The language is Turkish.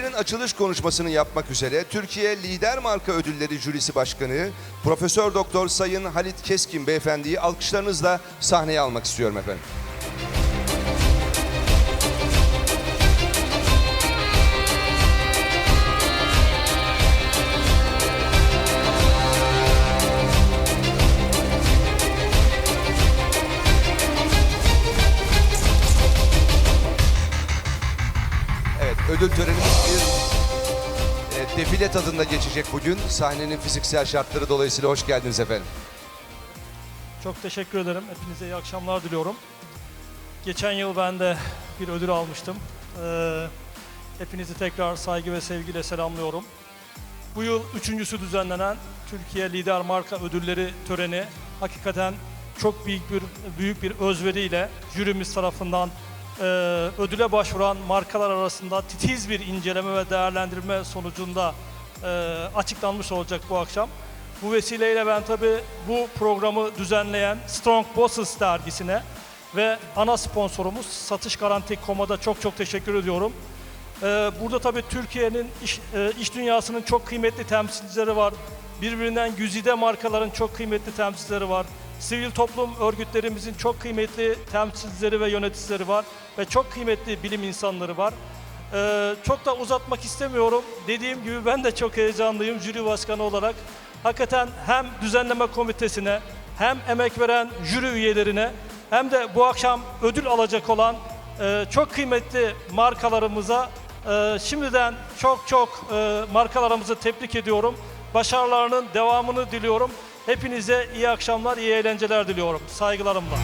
açılış konuşmasını yapmak üzere Türkiye Lider Marka Ödülleri Jürisi Başkanı Profesör Doktor Sayın Halit Keskin Beyefendi'yi alkışlarınızla sahneye almak istiyorum efendim. Ödül törenimiz bir e, defile tadında geçecek bugün. Sahnenin fiziksel şartları dolayısıyla hoş geldiniz efendim. Çok teşekkür ederim. Hepinize iyi akşamlar diliyorum. Geçen yıl ben de bir ödül almıştım. Ee, hepinizi tekrar saygı ve sevgiyle selamlıyorum. Bu yıl üçüncüsü düzenlenen Türkiye Lider Marka Ödülleri töreni hakikaten çok büyük bir büyük bir özveriyle jürimiz tarafından e, ödüle başvuran markalar arasında titiz bir inceleme ve değerlendirme sonucunda e, açıklanmış olacak bu akşam. Bu vesileyle ben tabii bu programı düzenleyen Strong Bosses dergisine ve ana sponsorumuz Satış Garanti Koma'da çok çok teşekkür ediyorum. Ee, burada tabii Türkiye'nin iş, e, iş dünyasının çok kıymetli temsilcileri var. Birbirinden güzide markaların çok kıymetli temsilcileri var. Sivil toplum örgütlerimizin çok kıymetli temsilcileri ve yöneticileri var. Ve çok kıymetli bilim insanları var. Ee, çok da uzatmak istemiyorum. Dediğim gibi ben de çok heyecanlıyım jüri başkanı olarak. Hakikaten hem düzenleme komitesine hem emek veren jüri üyelerine hem de bu akşam ödül alacak olan e, çok kıymetli markalarımıza e, şimdiden çok çok e, markalarımızı tebrik ediyorum. Başarılarının devamını diliyorum. Hepinize iyi akşamlar, iyi eğlenceler diliyorum. Saygılarımla.